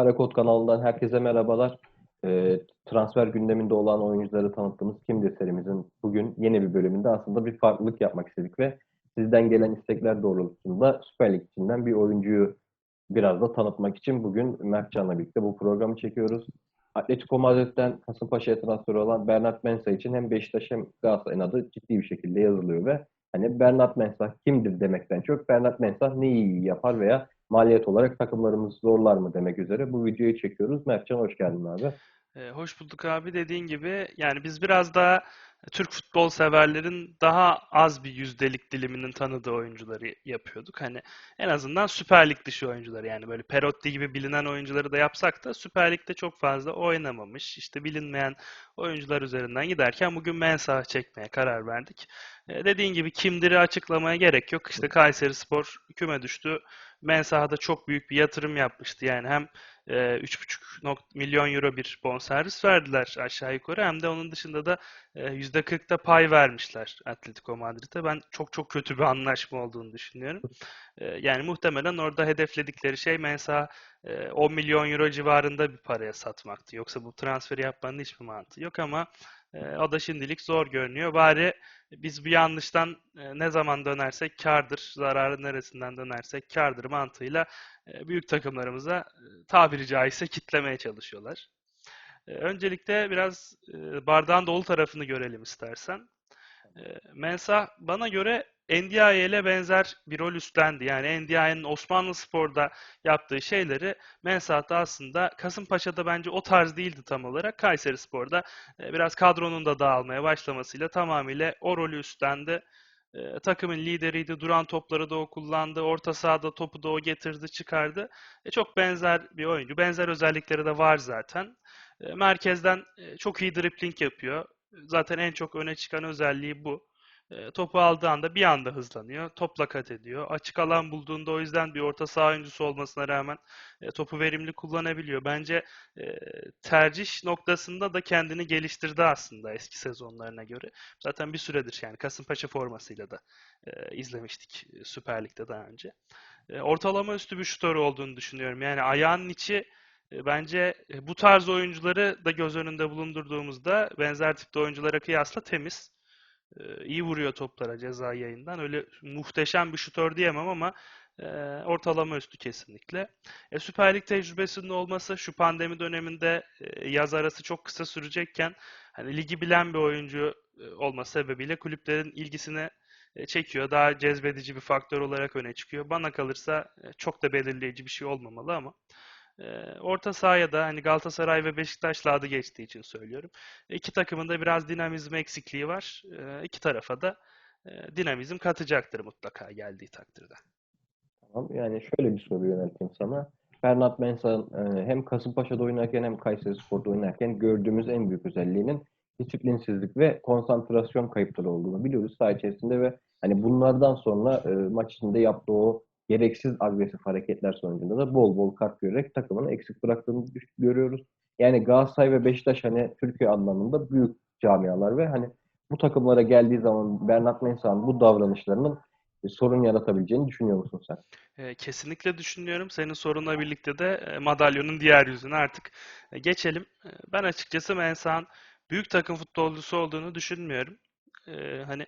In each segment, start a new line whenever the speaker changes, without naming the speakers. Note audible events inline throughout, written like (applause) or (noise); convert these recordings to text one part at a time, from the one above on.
Karakod kanalından herkese merhabalar. Ee, transfer gündeminde olan oyuncuları tanıttığımız Kimdir serimizin bugün yeni bir bölümünde aslında bir farklılık yapmak istedik ve sizden gelen istekler doğrultusunda Süper Lig içinden bir oyuncuyu biraz da tanıtmak için bugün Mertcan'la birlikte bu programı çekiyoruz. Atletico Madrid'den Kasımpaşa'ya transfer olan Bernard Mensah için hem Beşiktaş hem Galatasaray'ın adı ciddi bir şekilde yazılıyor ve hani Bernard Mensah kimdir demekten çok Bernard Mensah neyi iyi yapar veya maliyet olarak takımlarımız zorlar mı demek üzere bu videoyu çekiyoruz. Mertcan hoş geldin abi.
Ee, hoş bulduk abi dediğin gibi yani biz biraz daha Türk futbol severlerin daha az bir yüzdelik diliminin tanıdığı oyuncuları yapıyorduk. Hani en azından Süper Lig dışı oyuncuları yani böyle Perotti gibi bilinen oyuncuları da yapsak da Süper Lig'de çok fazla oynamamış işte bilinmeyen oyuncular üzerinden giderken bugün Mensah çekmeye karar verdik. Ee, dediğin gibi kimdir'i açıklamaya gerek yok. İşte Kayserispor küme düştü. Mensah'a da çok büyük bir yatırım yapmıştı. Yani hem e, 3,5 nok- milyon euro bir bonservis verdiler aşağı yukarı. Hem de onun dışında da e, %40'da pay vermişler Atletico Madrid'e. Ben çok çok kötü bir anlaşma olduğunu düşünüyorum. E, yani muhtemelen orada hedefledikleri şey Mensah e, 10 milyon euro civarında bir paraya satmaktı. Yoksa bu transferi yapmanın hiçbir mantığı yok ama e, o da şimdilik zor görünüyor. Bari biz bu yanlıştan e, ne zaman dönersek kârdır, zararın neresinden dönersek kârdır mantığıyla e, büyük takımlarımıza e, tabiri caizse kitlemeye çalışıyorlar. E, Öncelikle biraz e, bardağın dolu tarafını görelim istersen. E, Mensah bana göre Ndiaye ile benzer bir rol üstlendi. Yani Ndiaye'nin Osmanlıspor'da yaptığı şeyleri Mensah da aslında Kasımpaşa'da bence o tarz değildi tam olarak. Kayserispor'da e, biraz kadronun da dağılmaya başlamasıyla tamamıyla o rolü üstlendi. E, takımın lideriydi. Duran topları da o kullandı. Orta sahada topu da o getirdi, çıkardı. E, çok benzer bir oyuncu. Benzer özellikleri de var zaten. E, merkezden çok iyi dribling yapıyor. Zaten en çok öne çıkan özelliği bu. E, topu aldığı anda bir anda hızlanıyor. Topla kat ediyor. Açık alan bulduğunda o yüzden bir orta saha oyuncusu olmasına rağmen e, topu verimli kullanabiliyor. Bence e, tercih noktasında da kendini geliştirdi aslında eski sezonlarına göre. Zaten bir süredir yani Kasımpaşa formasıyla da e, izlemiştik Süper Lig'de daha önce. Ortalama üstü bir şutör olduğunu düşünüyorum. Yani ayağının içi bence bu tarz oyuncuları da göz önünde bulundurduğumuzda benzer tipte oyunculara kıyasla temiz. E, iyi vuruyor toplara ceza yayından. Öyle muhteşem bir şutör diyemem ama e, ortalama üstü kesinlikle. E, Süper Lig tecrübesinin olması şu pandemi döneminde e, yaz arası çok kısa sürecekken hani ligi bilen bir oyuncu e, olması sebebiyle kulüplerin ilgisini e, çekiyor. Daha cezbedici bir faktör olarak öne çıkıyor. Bana kalırsa çok da belirleyici bir şey olmamalı ama orta sahaya da hani Galatasaray ve Beşiktaş'la adı geçtiği için söylüyorum. İki takımın da biraz dinamizm eksikliği var. E, iki tarafa da e, dinamizm katacaktır mutlaka geldiği takdirde.
Tamam yani şöyle bir soru yönelteyim sana. Bernard Mensah'ın e, hem Kasımpaşa'da oynarken hem Kayserispor'da oynarken gördüğümüz en büyük özelliğinin disiplinsizlik ve konsantrasyon kayıpları olduğunu biliyoruz saha içerisinde ve hani bunlardan sonra e, maç içinde yaptığı o gereksiz agresif hareketler sonucunda da bol bol kart görerek takımını eksik bıraktığını görüyoruz. Yani Galatasaray ve Beşiktaş hani Türkiye anlamında büyük camialar ve hani bu takımlara geldiği zaman Bernard Mensah'ın bu davranışlarının e, sorun yaratabileceğini düşünüyor musun sen?
E, kesinlikle düşünüyorum. Senin sorunla birlikte de e, madalyonun diğer yüzüne artık geçelim. Ben açıkçası Mensah'ın büyük takım futbolcusu olduğunu düşünmüyorum. Hani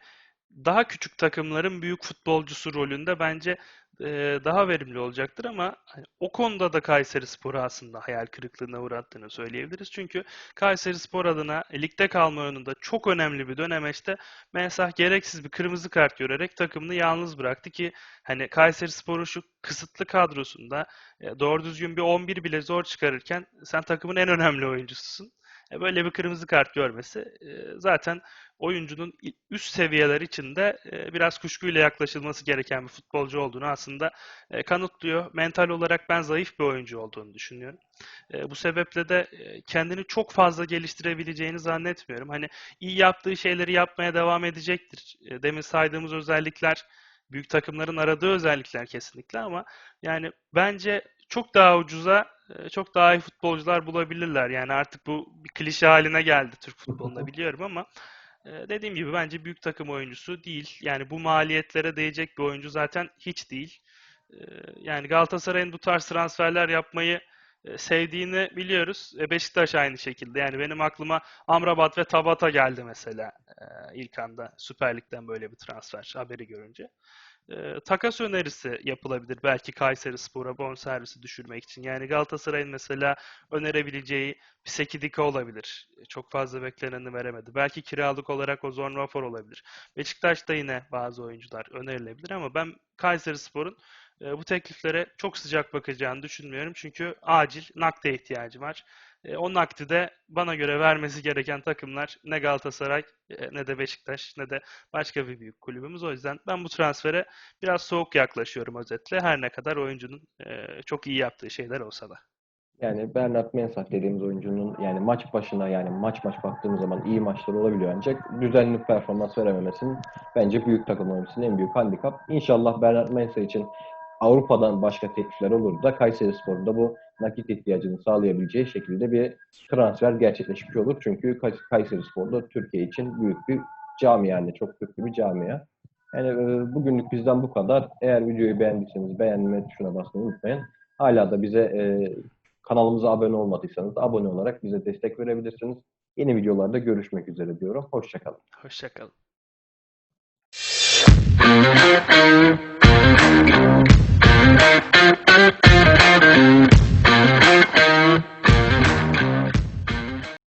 daha küçük takımların büyük futbolcusu rolünde bence e, daha verimli olacaktır ama hani o konuda da Kayserispor'u aslında hayal kırıklığına uğrattığını söyleyebiliriz. Çünkü Kayserispor adına e, ligde kalma yönünde çok önemli bir dönemeçte Mensah gereksiz bir kırmızı kart görerek takımını yalnız bıraktı ki hani Kayserispor'un şu kısıtlı kadrosunda e, doğru düzgün bir 11 bile zor çıkarırken sen takımın en önemli oyuncususun. E, Böyle bir kırmızı kart görmesi zaten oyuncunun üst seviyeler içinde e, biraz kuşkuyla yaklaşılması gereken bir futbolcu olduğunu aslında e, kanıtlıyor. Mental olarak ben zayıf bir oyuncu olduğunu düşünüyorum. E, Bu sebeple de kendini çok fazla geliştirebileceğini zannetmiyorum. Hani iyi yaptığı şeyleri yapmaya devam edecektir. Demin saydığımız özellikler büyük takımların aradığı özellikler kesinlikle ama yani bence çok daha ucuza çok daha iyi futbolcular bulabilirler. Yani artık bu bir klişe haline geldi Türk futbolunda (laughs) biliyorum ama dediğim gibi bence büyük takım oyuncusu değil. Yani bu maliyetlere değecek bir oyuncu zaten hiç değil. E, Yani Galatasaray'ın bu tarz transferler yapmayı e, sevdiğini biliyoruz. E, Beşiktaş aynı şekilde. Yani benim aklıma Amrabat ve Tabata geldi mesela e, ilk anda Süper Lig'den böyle bir transfer haberi görünce. E, takas önerisi yapılabilir belki Kayserispor'a bonservisi düşürmek için. Yani Galatasaray'ın mesela önerebileceği bir Sekidika olabilir. Çok fazla bekleneni veremedi. Belki kiralık olarak Ozon Wafor olabilir. Beşiktaş'ta yine bazı oyuncular önerilebilir ama ben Kayserispor'un e, bu tekliflere çok sıcak bakacağını düşünmüyorum. Çünkü acil nakde ihtiyacı var. E, o nakdi de bana göre vermesi gereken takımlar ne Galatasaray e, ne de Beşiktaş ne de başka bir büyük kulübümüz. O yüzden ben bu transfere biraz soğuk yaklaşıyorum özetle. Her ne kadar oyuncunun e, çok iyi yaptığı şeyler olsa da.
Yani Bernard Mensah dediğimiz oyuncunun yani maç başına yani maç maç baktığımız zaman iyi maçları olabiliyor ancak düzenli performans verememesinin bence büyük takım oyuncusunun en büyük handikap. İnşallah Bernard Mensah için Avrupa'dan başka teklifler olur da Kayseri Spor'da bu nakit ihtiyacını sağlayabileceği şekilde bir transfer gerçekleşmiş olur. Çünkü Kayseri Spor'da Türkiye için büyük bir cami yani çok büyük bir camia. Yani e, bugünlük bizden bu kadar. Eğer videoyu beğendiyseniz beğenme tuşuna basmayı unutmayın. Hala da bize e, kanalımıza abone olmadıysanız abone olarak bize destek verebilirsiniz. Yeni videolarda görüşmek üzere diyorum. Hoşçakalın.
Hoşçakalın. Thank you.